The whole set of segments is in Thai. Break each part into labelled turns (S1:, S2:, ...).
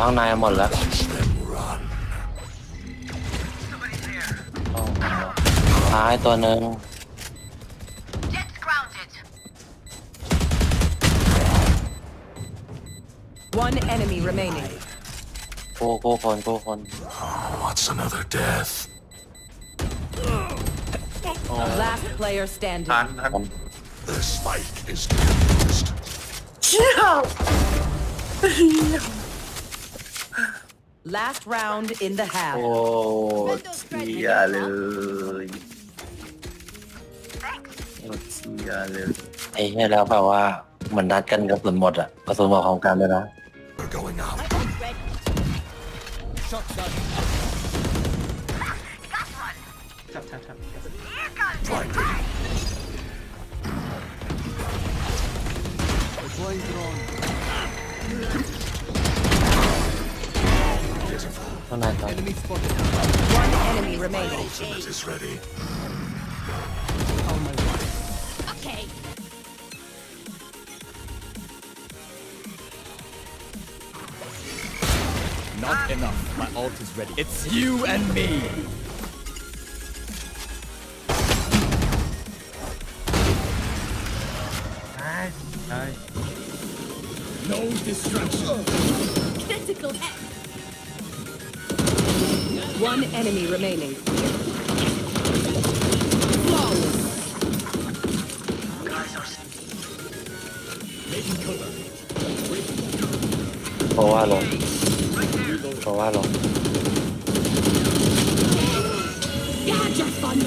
S1: ข้างในหมดแล้วท้ายตัวหนึ่งโก้โก้คนโก้คน What's another death ทันทัน This fight is เชี่ย Last round in the half. Oh, ้ีอ้เชไอ้เนี่ยแล้วแบบว่ามันนัดกันกับสุนหมดอะกระสุนหมดของการเลยนะ going out. no, Enemy spotted. One enemy remaining. Ultimate is ready. Oh my god. Okay. Not enough. My ult is ready. It's you and me. Nice. No destruction. Critical hit. One enemy remaining. Oh, I lost. Oh, I lost. fun.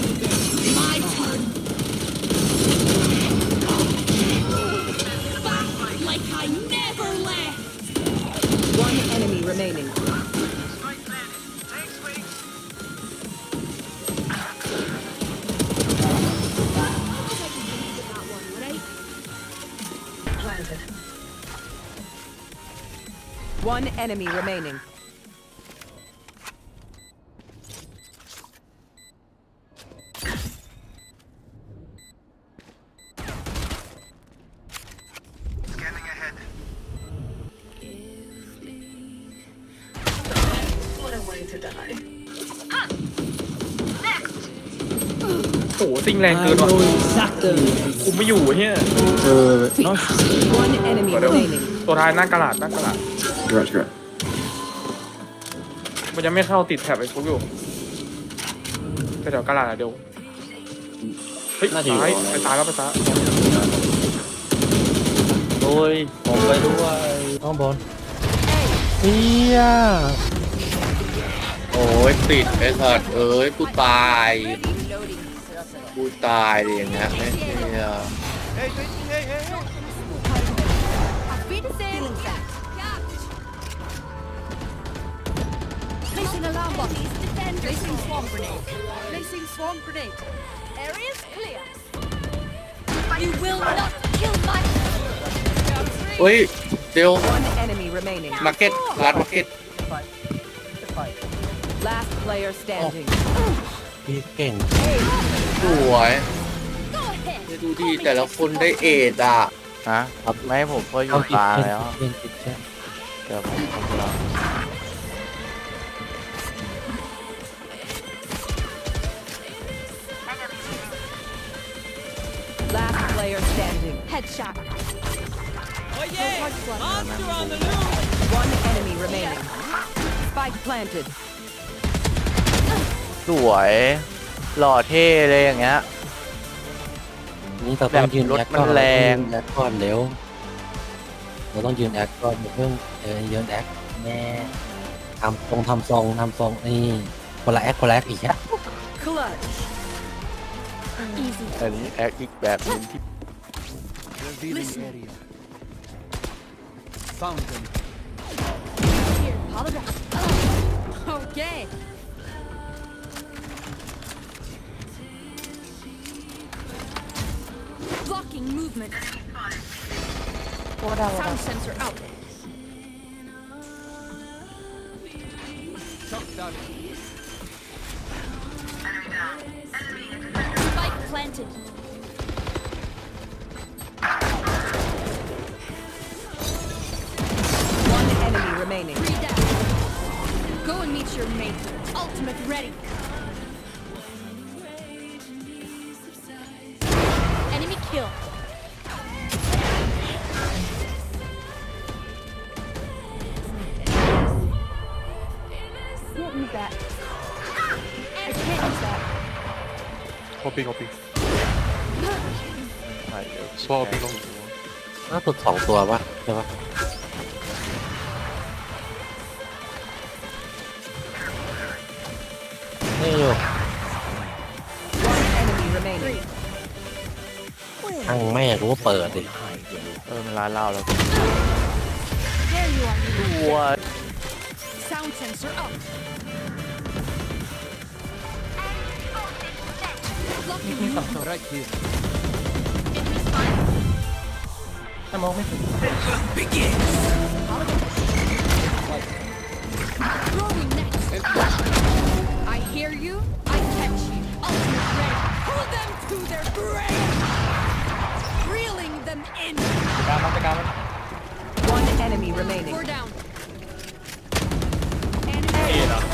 S1: My turn. like I never left. One enemy remaining.
S2: One enemy remaining. What a way to die. Ah! โหสิงแรงเกินว่ะ e x a คุมไม่อยู่เฮียเออ One enemy r e ตัวท้ายน่ากระดาษน่ากระดาษ correct c o r r e มันยังไม่เข้าติดแถบไอ้ฟุกอยู่ไปแถวกระดาษเดี๋ยวเฮ้ยนายูายไปซายแล้วไปซ้าย
S1: โอ้ยผมไปด้วยข้างบนเฮียโอ้ยติดไอ้สัตว์เอ้ยกูตายกูตายเลยอย่างเงี้ยไม่เนี่ยเฮ้ยเฮ้ยเฮ้ยเฮ้ย Auf Wiedersehen. Placing alarm bomb. Placing swarm grenade. Placing swarm grenade. Area is clear. You will not kill my. เฮ้ยเดี๋ยว One enemy remaining. มาร์เก็ตร้านมาร์เก็ต Last player standing. พี่เก่ง สวยจะดูดีแต่ละคนได้เอทอ่ะ ฮะครับไม่ผมก็อยู่ตาแล้ว เก่งจิตใช่เดี๋ยวผมผมรอเดี๋ยวนะผม One enemy remaining. Spike planted. สวย หล่อเท่เลยอย่างเงี้ยนี่เราต้องยืนแอครถมัก่อนแรงแอคก่อนเร็ว เราต้องยืนแอคก่อนเพิ่งเออยืนแอคแน่ทำตรงทำซองทำซองนี่คนละแอคคนละแอคอีกครับอันนี้แอคอีกแบบนึงที่ Okay. movement. Sound sensor out. Spike planted.
S2: One enemy remaining. Three down. Go and meet your mate. Ultimate ready. Enemy kill. โอปิงโอปิงใช่เดี๋ยวโอปิง
S1: น่าสุดสองตัวป่ะใช่ป่ะนี่อยู่ทั้งแม่รู้ว่าเปิดดิ
S2: เออมันลาเล่าแล้วต
S1: ัว Right here. I'm moving. Begin. I hear you. I catch you. Ultimate ready. Pull
S2: them to their grave. Reeling them in. One enemy remaining. We're down. Enemy.